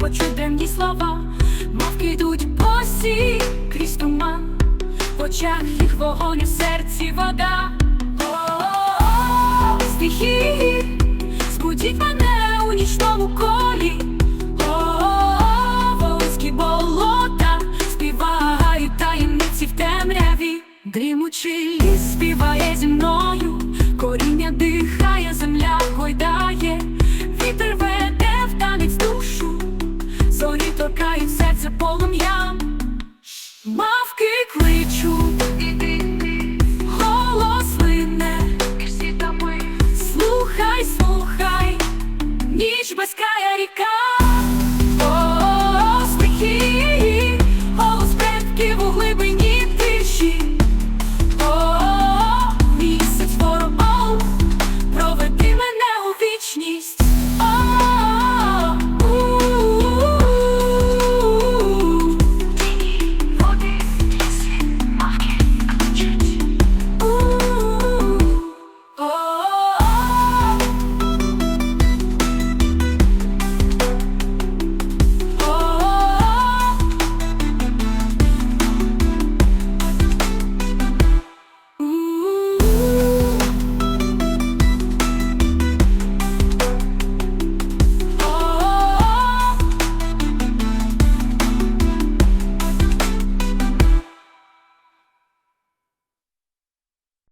почуть дивні слова, мовки йдуть босі крізь туман, в очах їх вогонь, у серці вода. О-о-о, Стихії, збудіть мене у нічному колі. О-о-о, Волинські болота співають таємниці в темряві. Дрімучий ліс співає полум'ям, мавки кличуть, голос лине, слухай, слухай, ніч безкая ріка.